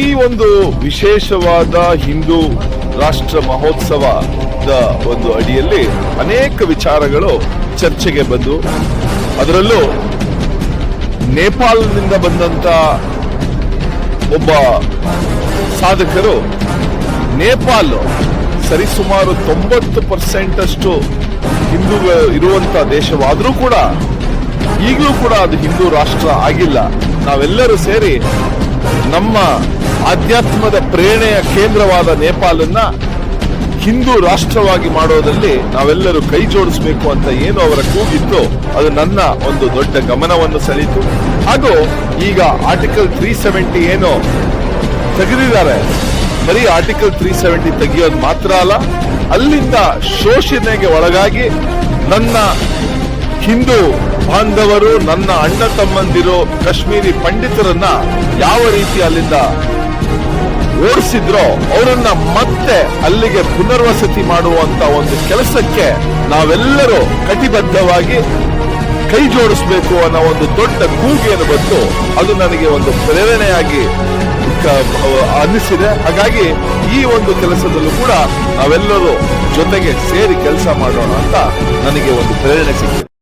ಈ ಒಂದು ವಿಶೇಷವಾದ ಹಿಂದೂ ರಾಷ್ಟ್ರ ಮಹೋತ್ಸವದ ಒಂದು ಅಡಿಯಲ್ಲಿ ಅನೇಕ ವಿಚಾರಗಳು ಚರ್ಚೆಗೆ ಬಂದು, ಅದರಲ್ಲೂ ನೇಪಾಳದಿಂದ ಬಂದಂತ ಒಬ್ಬ ಸಾಧಕರು ನೇಪಾಲ್ ಸರಿಸುಮಾರು ತೊಂಬತ್ತು ಪರ್ಸೆಂಟ್ ಅಷ್ಟು ಹಿಂದೂ ಇರುವಂತ ದೇಶವಾದರೂ ಕೂಡ ಈಗಲೂ ಕೂಡ ಅದು ಹಿಂದೂ ರಾಷ್ಟ್ರ ಆಗಿಲ್ಲ. ನಾವೆಲ್ಲರೂ ಸೇರಿ ನಮ್ಮ ಆಧ್ಯಾತ್ಮದ ಪ್ರೇರಣೆಯ ಕೇಂದ್ರವಾದ ನೇಪಾಳನ್ನ ಹಿಂದೂ ರಾಷ್ಟ್ರವಾಗಿ ಮಾಡೋದಲ್ಲಿ ನಾವೆಲ್ಲರೂ ಕೈ ಜೋಡಿಸಬೇಕು ಅಂತ ಏನು ಅವರ ಕೂಗಿತ್ತು. ಅದು ನನ್ನ ಒಂದು ದೊಡ್ಡ ಗಮನವನ್ನು ಸೆಳೀತು ಹಾಗೂ ಈಗ ಆರ್ಟಿಕಲ್ ತ್ರೀ ಸೆವೆಂಟಿ ಏನು ತೆಗೆದಿದ್ದಾರೆ. ಬರೀ ಆರ್ಟಿಕಲ್ ತ್ರೀ ಸೆವೆಂಟಿ ತೆಗೆಯೋದು ಮಾತ್ರ ಅಲ್ಲ, ಅಲ್ಲಿಂದ ಶೋಷಣೆಗೆ ಒಳಗಾಗಿ ನನ್ನ ಹಿಂದೂ ಬಾಂಧವರು, ನನ್ನ ಅಣ್ಣ ತಮ್ಮಂದಿರು, ಕಾಶ್ಮೀರಿ ಪಂಡಿತರನ್ನ ಯಾವ ರೀತಿ ಅಲ್ಲಿಂದ ಓಡಿಸಿದ್ರೋ ಅವರನ್ನ ಮತ್ತೆ ಅಲ್ಲಿಗೆ ಪುನರ್ವಸತಿ ಮಾಡುವಂತ ಒಂದು ಕೆಲಸಕ್ಕೆ ನಾವೆಲ್ಲರೂ ಕಟಿಬದ್ಧವಾಗಿ ಕೈ ಜೋಡಿಸ್ಬೇಕು ಅನ್ನೋ ಒಂದು ದೊಡ್ಡ ಕೂಗಿಯನ್ನು ಬಂತು ಅದು ನನಗೆ ಒಂದು ಪ್ರೇರಣೆಯಾಗಿ ಅನ್ನಿಸಿದೆ. ಹಾಗಾಗಿ ಈ ಒಂದು ಕೆಲಸದಲ್ಲೂ ಕೂಡ ನಾವೆಲ್ಲರೂ ಜೊತೆಗೆ ಸೇರಿ ಕೆಲಸ ಮಾಡೋಣ ಅಂತ ನನಗೆ ಒಂದು ಪ್ರೇರಣೆ ಸಿಕ್ಕಿದೆ.